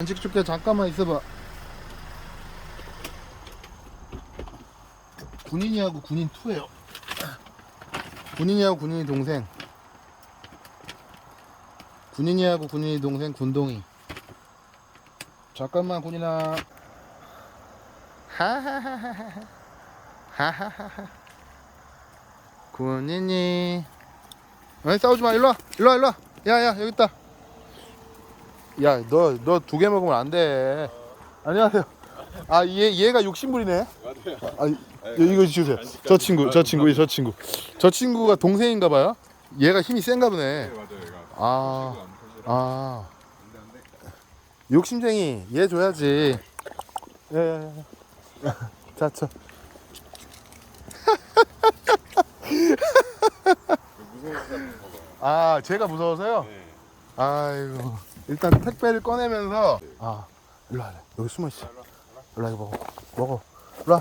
간식 줄게. 잠깐만 있어봐. 군인이하고 군인 투예요. 군인이하고 군인이 동생. 군인이하고 군인이 동생 군동이. 잠깐만 군인아. 하하하하하 하하하하 군인이. 아니 싸우지 마. 일로 와. 일로 와 일로 와. 야야 여기 있다 야 너 너 두 개 먹으면 안 돼. 안녕하세요. 아 얘 얘가 욕심부리네. 아 이- 이거 주세요. 저 친구 저 친구 저 친구. 저 친구가 동생인가 봐요? 얘가 힘이 센가 보네. 네 맞아요. 얘가 아안 아. 욕심쟁이 얘 줘야지. 예 예 예. 자자 무서워서 먹어요. 아 제가 무서워서요? 네 아이고. 일단 택배를 꺼내면서. 아 일로 와 여기 숨어 있어. 일로 와 이거 먹어. 먹어. 일로 와.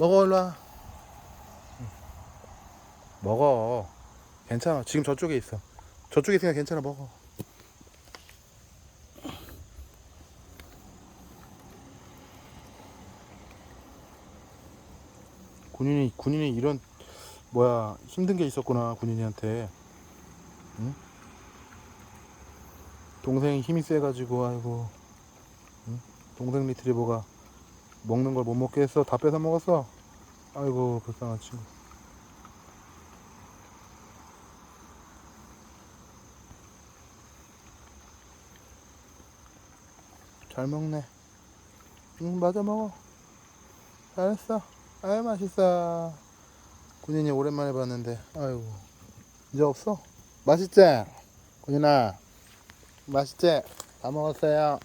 먹어 일로 와. 응. 먹어. 괜찮아. 지금 저쪽에 있어. 저쪽에 있으니까 괜찮아. 먹어. 군인이 군인이 이런 뭐야 힘든 게 있었구나 군인이한테. 응? 동생이 힘이 세가지고 아이고. 응? 동생 리트리버가 먹는 걸 못 먹게 했어 다 뺏어 먹었어. 아이고 불쌍한 친구. 잘 먹네. 응 맞아 먹어. 잘했어. 아유 맛있어. 군인이 오랜만에 봤는데 아이고. 이제 없어? 맛있지? 군인아 맛있지? 다 먹었어요.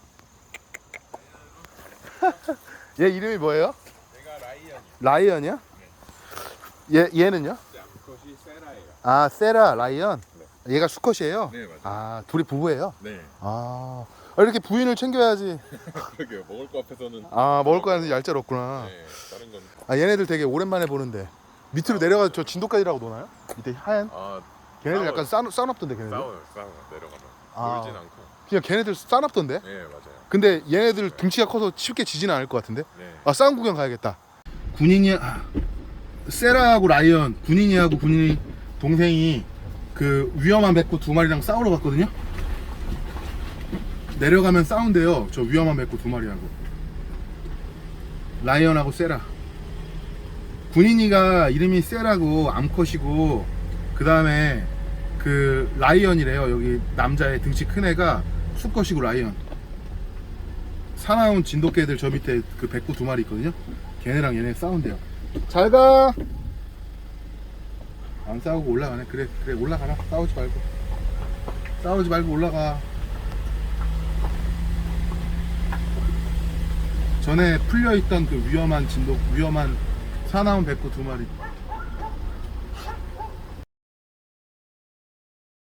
얘 이름이 뭐예요? 얘가 라이언 라이언이야? 얘 얘는요? 그것이 세라예요 아 세라 라이언. 얘가 수컷이에요. 네 맞아요 아 둘이 부부예요. 네 아 아, 이렇게 부인을 챙겨야지. 그러게요 먹을 거 앞에서는 아 먹을 거 하는데 얄짤없구나. 네 다른 건 아 얘네들 되게 오랜만에 보는데 밑으로 내려가서 저 진돗가지라고 노나요? 밑에 하얀? 아, 걔네들 싸워요. 약간 싸, 싸납던데 걔네들. 싸워요 싸워 내려가면 아. 놀진 않고 그냥 걔네들 싸납던데. 네 맞아요 근데 얘네들 등치가 커서 쉽게 지지는 않을 것 같은데. 네 아 싸움 구경 가야겠다. 군인이 아, 세라하고 라이언 군인이하고 군인이 동생이 그 위험한 백구 두 마리랑 싸우러 갔거든요. 내려가면 싸운대요. 저 위험한 백구 두 마리하고 라이언하고 세라. 군인이가 이름이 세라고 암컷이고 그 다음에 그 라이언이래요. 여기 남자의 등치 큰 애가 수컷이고 라이언. 사나운 진돗개들 저 밑에 그 백구 두 마리 있거든요. 걔네랑 얘네 싸운대요. 잘 가. 안 싸우고 올라가네. 그래 그래 올라가라. 싸우지 말고. 싸우지 말고 올라가. 전에 풀려 있던 그 위험한 진돗 위험한 사나운 백구 두 마리